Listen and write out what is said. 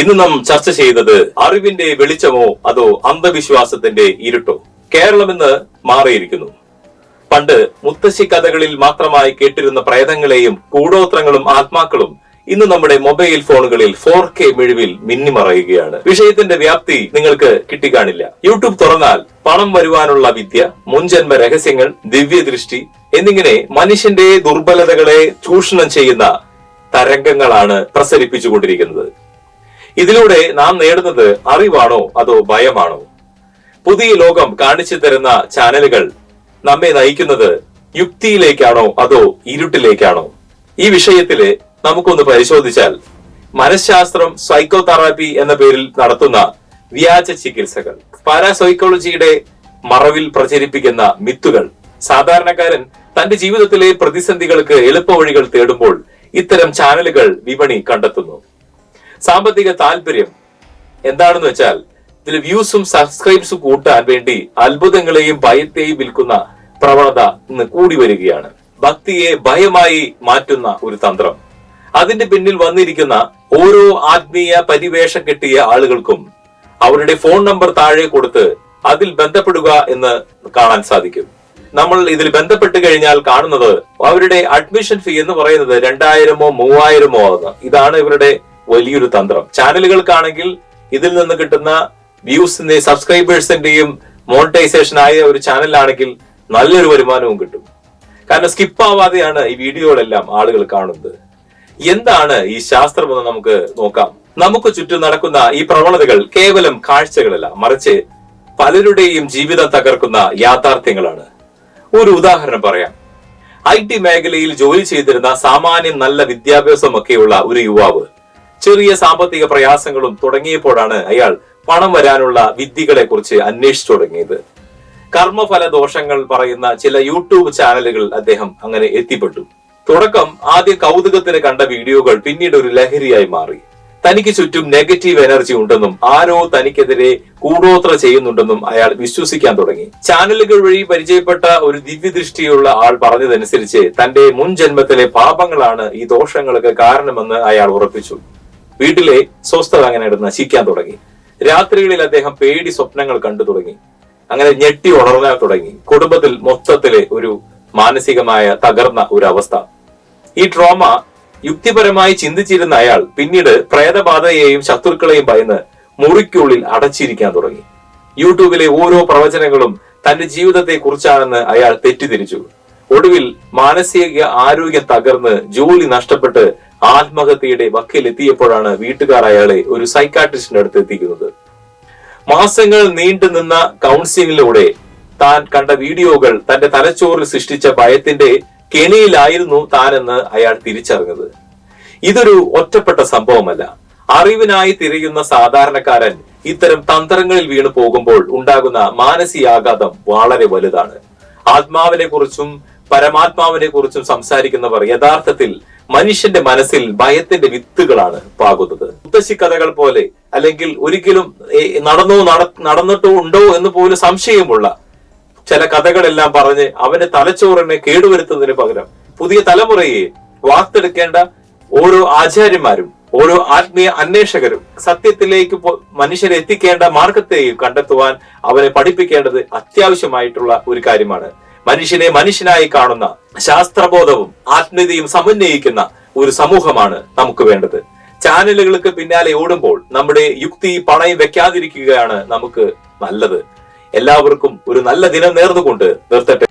ഇന്ന് നാം ചർച്ച ചെയ്തത് അറിവിന്റെ വെളിച്ചമോ അതോ അന്ധവിശ്വാസത്തിന്റെ ഇരുട്ടോ? കേരളം മാറിയിരിക്കുന്നു. പണ്ട് മുത്തശ്ശി കഥകളിൽ മാത്രമായി കേട്ടിരുന്ന പ്രേതങ്ങളെയും കൂടോത്രങ്ങളും ആത്മാക്കളും ഇന്ന് നമ്മുടെ മൊബൈൽ ഫോണുകളിൽ ഫോർ കെ മിഴിവിൽ മിന്നിമറയുകയാണ്. വിഷയത്തിന്റെ വ്യാപ്തി നിങ്ങൾക്ക് കിട്ടിക്കാണില്ല. യൂട്യൂബ് തുറന്നാൽ പണം വരുവാനുള്ള വിദ്യ മുൻജന്മ രഹസ്യങ്ങൾ ദിവ്യദൃഷ്ടി എന്നിങ്ങനെ മനുഷ്യന്റെ ദുർബലതകളെ ചൂഷണം ചെയ്യുന്ന തരംഗങ്ങളാണ് പ്രസരിപ്പിച്ചുകൊണ്ടിരിക്കുന്നത്. ഇതിലൂടെ നാം നേടുന്നത് അറിവാണോ അതോ ഭയമാണോ? പുതിയ ലോകം കാണിച്ചു തരുന്ന ചാനലുകൾ നമ്മെ നയിക്കുന്നത് യുക്തിയിലേക്കാണോ അതോ ഇരുട്ടിലേക്കാണോ? ഈ വിഷയത്തിൽ നമുക്കൊന്ന് പരിശോധിച്ചാൽ മനഃശാസ്ത്രം സൈക്കോ തെറാപ്പി എന്ന പേരിൽ നടത്തുന്ന വ്യാജ ചികിത്സകൾ പാരാസൈക്കോളജിയുടെ മറവിൽ പ്രചരിപ്പിക്കുന്ന മിത്തുകൾ സാധാരണക്കാരൻ തന്റെ ജീവിതത്തിലെ പ്രതിസന്ധികൾക്ക് എളുപ്പവഴികൾ തേടുമ്പോൾ ഇത്തരം ചാനലുകൾ വിപണി കണ്ടെത്തുന്നു. സാമ്പത്തിക താല്പര്യം എന്താണെന്ന് വെച്ചാൽ ഇതിൽ വ്യൂസും സബ്സ്ക്രൈബ്സും കൂട്ടാൻ വേണ്ടി അത്ഭുതങ്ങളെയും ഭയത്തെയും വിൽക്കുന്ന പ്രവണത ഇന്ന് കൂടി വരികയാണ്. ഭക്തിയെ ഭയമായി മാറ്റുന്ന ഒരു തന്ത്രം. അതിന്റെ പിന്നിൽ വന്നിരിക്കുന്ന ഓരോ ആത്മീയ പരിവേഷം കെട്ടിയ ആളുകൾക്കും അവരുടെ ഫോൺ നമ്പർ താഴെ കൊടുത്ത് അതിൽ ബന്ധപ്പെടുക എന്ന് കാണാൻ സാധിക്കും. നമ്മൾ ഇതിൽ ബന്ധപ്പെട്ട് കഴിഞ്ഞാൽ കാണുന്നത് അവരുടെ അഡ്മിഷൻ ഫീ എന്ന് പറയുന്നത് രണ്ടായിരമോ മൂവായിരമോ ആകുന്ന ഇതാണ് ഇവരുടെ വലിയൊരു തന്ത്രം. ചാനലുകൾക്കാണെങ്കിൽ ഇതിൽ നിന്ന് കിട്ടുന്ന വ്യൂസിന്റെ സബ്സ്ക്രൈബേഴ്സിന്റെയും മോണിറ്റൈസേഷൻ ആയ ഒരു ചാനലാണെങ്കിൽ നല്ലൊരു വരുമാനവും കിട്ടും. കാരണം സ്കിപ്പ് ആവാതെയാണ് ഈ വീഡിയോകളെല്ലാം ആളുകൾ കാണുന്നത്. എന്താണ് ഈ ശാസ്ത്രമെന്ന് നമുക്ക് നോക്കാം. നമുക്ക് ചുറ്റും നടക്കുന്ന ഈ പ്രവണതകൾ കേവലം കാഴ്ചകളല്ല മറിച്ച് പലരുടെയും ജീവിതം തകർക്കുന്ന യാഥാർത്ഥ്യങ്ങളാണ്. ഒരു ഉദാഹരണം പറയാം. ഐ ടി മേഖലയിൽ ജോലി ചെയ്തിരുന്ന സാമാന്യം നല്ല വിദ്യാഭ്യാസമൊക്കെയുള്ള ഒരു യുവാവ്. ചെറിയ സാമ്പത്തിക പ്രയാസങ്ങളും തുടങ്ങിയപ്പോഴാണ് അയാൾ പണം വരാനുള്ള വിദ്യകളെ കുറിച്ച് അന്വേഷിച്ചു തുടങ്ങിയത്. കർമ്മഫല ദോഷങ്ങൾ പറയുന്ന ചില യൂട്യൂബ് ചാനലുകൾ അദ്ദേഹം അങ്ങനെ എത്തിപ്പെട്ടു. തുടക്കം ആദ്യ കൗതുകത്തിന് കണ്ട വീഡിയോകൾ പിന്നീട് ഒരു ലഹരിയായി മാറി. തനിക്ക് ചുറ്റും നെഗറ്റീവ് എനർജി ഉണ്ടെന്നും ആരോ തനിക്കെതിരെ കൂടോത്ര ചെയ്യുന്നുണ്ടെന്നും അയാൾ വിശ്വസിക്കാൻ തുടങ്ങി. ചാനലുകൾ വഴി പരിചയപ്പെട്ട ഒരു ദിവ്യദൃഷ്ടിയുള്ള ആൾ പറഞ്ഞതനുസരിച്ച് തന്റെ മുൻ ജന്മത്തിലെ പാപങ്ങളാണ് ഈ ദോഷങ്ങൾക്ക് കാരണമെന്ന് അയാൾ ഉറപ്പിച്ചു. വീട്ടിലെ സ്വസ്ഥത അങ്ങനെ നശിക്കാൻ തുടങ്ങി. രാത്രികളിൽ അദ്ദേഹം പേടി സ്വപ്നങ്ങൾ കണ്ടു തുടങ്ങി. അങ്ങനെ ഞെട്ടി ഉണർന്നാൽ തുടങ്ങി. കുടുംബത്തിൽ മൊത്തത്തിലെ ഒരു മാനസികമായ തകർന്ന ഒരു അവസ്ഥ. ഈ ട്രോമ യുക്തിപരമായി ചിന്തിച്ചിരുന്ന അയാൾ പിന്നീട് പ്രേതബാധയെയും ശത്രുക്കളെയും ഭയന്ന് മുറിക്കുള്ളിൽ അടച്ചിരിക്കാൻ തുടങ്ങി. യൂട്യൂബിലെ ഓരോ പ്രവചനങ്ങളും തന്റെ ജീവിതത്തെ കുറിച്ചാണെന്ന് അയാൾ തെറ്റിദ്ധരിച്ചു. ഒടുവിൽ മാനസിക ആരോഗ്യം തകർന്ന് ജോലി നഷ്ടപ്പെട്ട് ആത്മഹത്യയുടെ വക്കിലെത്തിയപ്പോഴാണ് വീട്ടുകാർ അയാളെ ഒരു സൈക്കാട്രിസ്റ്റിന്റെ അടുത്ത് എത്തിക്കുന്നത്. മാസങ്ങൾ നീണ്ടു നിന്ന കൗൺസിലിങ്ങിലൂടെ താൻ കണ്ട വീഡിയോകൾ തന്റെ തലച്ചോറിൽ സൃഷ്ടിച്ച ഭയത്തിന്റെ കെണിയിലായിരുന്നു താനെന്ന് അയാൾ തിരിച്ചറിഞ്ഞത്. ഇതൊരു ഒറ്റപ്പെട്ട സംഭവമല്ല. അറിവിനായി തിരയുന്ന സാധാരണക്കാരൻ ഇത്തരം തന്ത്രങ്ങളിൽ വീണു പോകുമ്പോൾ ഉണ്ടാകുന്ന മാനസികാഘാതം വളരെ വലുതാണ്. ആത്മാവിനെ കുറിച്ചും പരമാത്മാവിനെ കുറിച്ചും സംസാരിക്കുന്നവർ യഥാർത്ഥത്തിൽ മനുഷ്യന്റെ മനസ്സിൽ ഭയത്തിന്റെ വിത്തുകളാണ് പാകുന്നത്. മുത്തശ്ശി കഥകൾ പോലെ അല്ലെങ്കിൽ ഒരിക്കലും നടന്നു നടന്നോ നടന്നിട്ടോ ഉണ്ടോ എന്ന് പോലും സംശയമുള്ള ചില കഥകളെല്ലാം പറഞ്ഞ് അവന്റെ തലച്ചോറിനെ കേടുവരുത്തുന്നതിന് പകരം പുതിയ തലമുറയെ വാർത്തെടുക്കേണ്ട ഓരോ ആചാര്യന്മാരും ഓരോ ആത്മീയ അന്വേഷകരും സത്യത്തിലേക്ക് മനുഷ്യരെ എത്തിക്കേണ്ട മാർഗത്തെയും കണ്ടെത്തുവാൻ അവരെ പഠിപ്പിക്കേണ്ടത് അത്യാവശ്യമായിട്ടുള്ള ഒരു കാര്യമാണ്. മനുഷ്യനെ മനുഷ്യനായി കാണുന്ന ശാസ്ത്രബോധവും ആത്മീയതയും സമന്വയിക്കുന്ന ഒരു സമൂഹമാണ് നമുക്ക് വേണ്ടത്. ചാനലുകൾക്ക് പിന്നാലെ ഓടുമ്പോൾ നമ്മുടെ യുക്തി പണയം വെക്കാതിരിക്കുകയാണ് നമുക്ക് നല്ലത്. എല്ലാവർക്കും ഒരു നല്ല ദിനം നേർന്നുകൊണ്ട് നിർത്തട്ടെ.